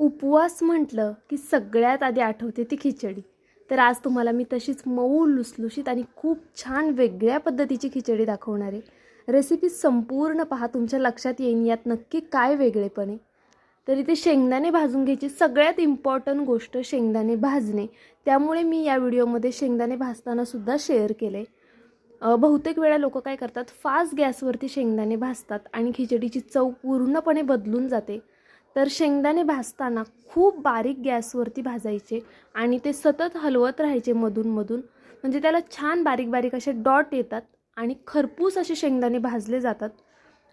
उपवास म्हटलं की सगळ्यात आधी आठवते ती खिचडी. तर आज तुम्हाला मी तशीच मऊ लुसलुशीत आणि खूप छान वेगळ्या पद्धतीची खिचडी दाखवणार आहे. रेसिपी संपूर्ण पहा तुमच्या लक्षात येईन यात नक्की काय वेगळेपण. आहे तर इथे शेंगदाणे भाजून घ्यायची. सगळ्यात इम्पॉर्टंट गोष्ट शेंगदाणे भाजणे. त्यामुळे मी या व्हिडिओमध्ये शेंगदाणे भाजतानासुद्धा शेअर केले बहुतेक वेळा लोक काय करतात फास्ट गॅसवरती शेंगदाणे भाजतात आणि खिचडीची चव पूर्णपणे बदलून जाते. तर शेंगदाणे भाजताना खूप बारीक गॅसवरती भाजायचे आणि ते सतत हलवत राहायचे मधूनमधून म्हणजे त्याला छान बारीक बारीक असे डॉट येतात आणि खरपूस असे शेंगदाणे भाजले जातात.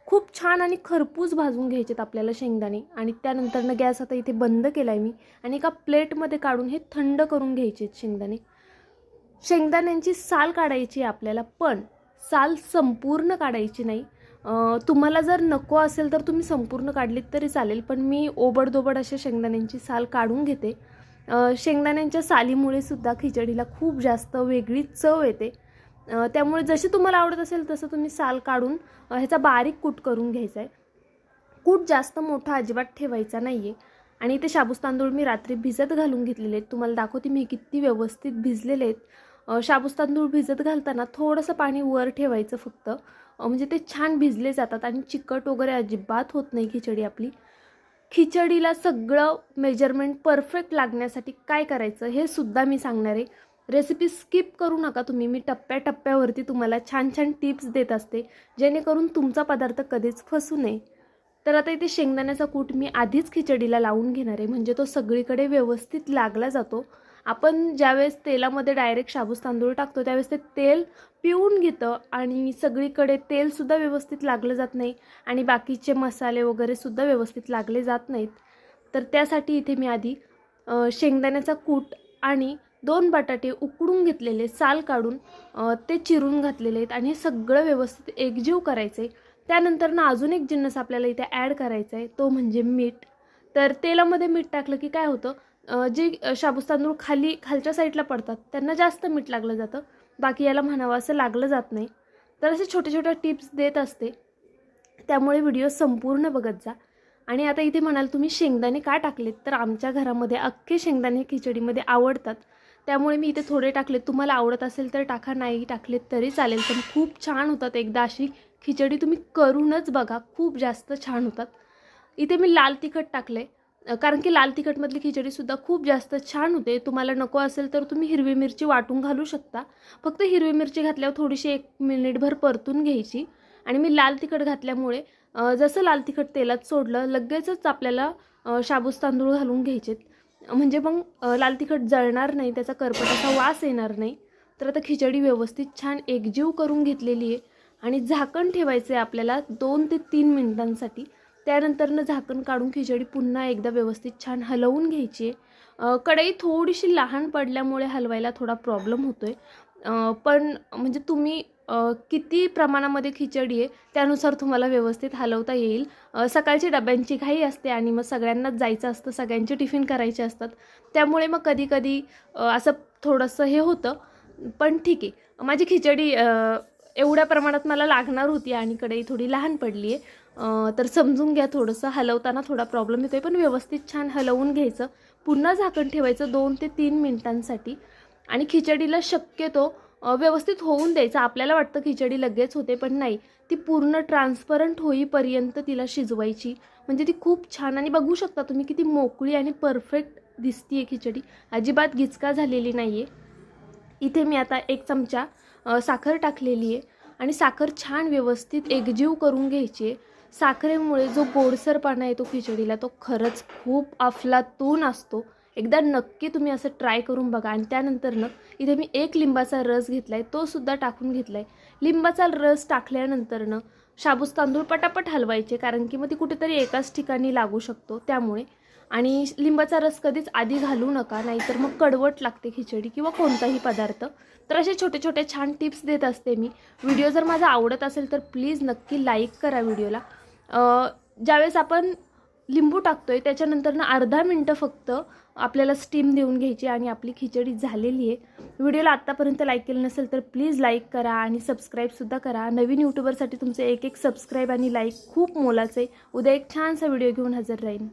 खूप छान आणि खरपूस भाजून घ्यायचेत आपल्याला शेंगदाणे आणि त्यानंतरनं गॅस आता इथे बंद केला आहे मी आणि एका प्लेटमध्ये काढून हे थंड करून घ्यायचे शेंगदाणे. शेंगदाण्यांची साल काढायची आहे आपल्याला पण साल संपूर्ण काढायची नाही. तुम्हाला जर नको असेल तर तुम्ही संपूर्ण काढलीत तरी चालेल पण मी ओबडदोबड अशा शेंगदाण्यांची साल काढून घेते. शेंगदाण्यांच्या सालीमुळे सुद्धा खिचडीला खूप जास्त वेगळी चव येते. त्यामुळे जशी तुम्हाला आवडत असेल तसं तुम्ही साल काढून ह्याचा बारीक कूट करून घ्यायचा आहे कूट जास्त मोठा अजिबात ठेवायचा नाही आहे आणि इथे शाबूस तांदूळ मी रात्री भिजत घालून घेतलेले आहेत. तुम्हाला दाखवते मी किती व्यवस्थित भिजलेले आहेत. शाबूस तांदूळ भिजत घालताना थोडंसं पाणी वर ठेवायचं फक्त. म्हणजे ते छान भिजले जातात आणि चिकट वगैरे अजिबात होत नाही खिचडी आपली. खिचडीला सगळं मेजरमेंट परफेक्ट लागण्यासाठी काय करायचं हे सुद्धा मी सांगणार आहे. रेसिपी स्किप करू नका तुम्ही. मी टप्प्याटप्प्यावरती तुम्हाला छान छान टिप्स देत असते. जेणेकरून तुमचा पदार्थ कधीच फसू नये. तर आता इथे शेंगदाण्याचा कूट मी आधीच खिचडीला लावून घेणार आहे. म्हणजे तो सगळीकडे व्यवस्थित लागला जातो. आपण ज्यावेळेस तेलामध्ये डायरेक्ट शाबूस तांदूळ टाकतो त्यावेळेस ते तेल पिऊन घेतं आणि सगळीकडे तेलसुद्धा व्यवस्थित लागलं जात नाही आणि बाकीचे मसाले वगैरेसुद्धा व्यवस्थित लागले जात नाहीत. तर त्यासाठी इथे मी आधी शेंगदाण्याचा कूट आणि दोन बटाटे उकडून घेतलेले साल काढून ते चिरून घातलेले आहेत आणि हे सगळं व्यवस्थित एकजीव करायचं आहे त्यानंतर ना अजून एक जिन्नस आपल्याला इथे ॲड करायचा आहे तो म्हणजे मीठ. तर तेलामध्ये मीठ टाकलं की काय होतं जे शाबूस तांदूळ खाली खालच्या साईडला पडतात त्यांना जास्त मीठ लागलं जातं. बाकी याला म्हणावं असं लागलं जात नाही. तर असे छोट्या छोट्या टिप्स देत असते. त्यामुळे व्हिडिओ संपूर्ण बघत जा. आणि आता इथे म्हणाल तुम्ही शेंगदाणे का टाकलेत? तर आमच्या घरामध्ये अख्खे शेंगदाणे खिचडीमध्ये आवडतात. त्यामुळे मी इथे थोडे टाकलेत. तुम्हाला आवडत असेल तर टाका नाही टाकलेत तरी चालेल. पण खूप छान होतात एकदा अशी खिचडी तुम्ही करूनच बघा. खूप जास्त छान होतात. इथे मी लाल तिखट टाकले कारण की लाल तिखटमधली खिचडीसुद्धा खूप जास्त छान होते. तुम्हाला नको असेल तर तुम्ही हिरवी मिरची वाटून घालू शकता. फक्त हिरवी मिरची घातल्यावर थोडीशी एक मिनिटभर परतून घ्यायची. आणि मी लाल तिखट घातल्यामुळे जसं लाल तिखट तेलात सोडलं लगेचच आपल्याला शाबूस तांदूळ घालून घ्यायचेत. म्हणजे मग लाल तिखट जळणार नाही त्याचा करपटाचा वास येणार नाही. तर आता खिचडी व्यवस्थित छान एकजीव करून घेतलेली आहे. आणि झाकण ठेवायचं आहे आपल्याला दोन ते तीन मिनिटांसाठी. त्यानंतरनं झाकण काढून खिचडी पुन्हा एकदा व्यवस्थित छान हलवून घ्यायची. आहे कढई थोडीशी लहान पडल्यामुळे हलवायला थोडा प्रॉब्लेम होतो आहे पण म्हणजे तुम्ही किती प्रमाणामध्ये खिचडी आहे त्यानुसार तुम्हाला व्यवस्थित हलवता येईल. सकाळची डब्यांची घाई असते आणि मग सगळ्यांनाच जायचं असतं सगळ्यांचे टिफिन करायचे असतात. त्यामुळे मग कधीकधी असं थोडंसं हे होतं. पण ठीक आहे. माझी खिचडी एवढ्या प्रमाणात मला लागणार होती आणि कढई थोडी लहान पडली आहे तर समजून घ्या थोडंसं. हलवताना थोडा प्रॉब्लेम येतो आहे पण व्यवस्थित छान हलवून घ्यायचं. पुन्हा झाकण ठेवायचं दोन ते तीन मिनिटांसाठी. आणि खिचडीला शक्यतो व्यवस्थित होऊन द्यायचं. आपल्याला वाटतं खिचडी लगेच होते पण नाही. ती पूर्ण ट्रान्सपरंट होईपर्यंत तिला शिजवायची. म्हणजे ती खूप छान आणि बघू शकता तुम्ही किती मोकळी आणि परफेक्ट दिसतीये खिचडी. अजिबात गिचका झालेली नाही आहे इथे मी आता एक चमचा साखर टाकलेली आहे आणि साखर छान व्यवस्थित एकजीव करून घ्यायची आहे साखरेमुळे जो गोडसरपणा येतो खिचडीला तो खरंच खूप अफलातून असतो. एकदा नक्की तुम्ही असं ट्राय करून बघा. आणि त्यानंतरनं इथे मी एक लिंबाचा रस घेतला आहे तोसुद्धा टाकून घेतला आहे लिंबाचा रस टाकल्यानंतरनं शाबूस तांदूळ पटापट हलवायचे कारण की मग ती कुठेतरी एकाच ठिकाणी लागू शकतो त्यामुळे. आणि लिंबाचा रस कधीच आधी घालू नका नाहीतर मग कडवट लागते खिचडी किंवा कोणताही पदार्थ. तर असे छोटे छोटे छान टिप्स देत असते मी. व्हिडिओ जर माझा आवडत असेल तर प्लीज नक्की लाईक करा व्हिडिओला. ज्यावेळेस आपण लिंबू टाकतोय त्याच्यानंतर ना अर्धा मिनटं फक्त आपल्याला स्टीम देऊन घ्यायची आणि आपली खिचडी झालेली आहे. व्हिडिओला आत्तापर्यंत लाईक केलं नसेल तर प्लीज लाईक करा आणि सबस्क्राईबसुद्धा करा. नवीन यूट्यूबरसाठी तुमचे एक एक सबस्क्राईब आणि लाईक खूप मोलाचं. आहे उद्या एक छानसा व्हिडिओ घेऊन हजर राहीन.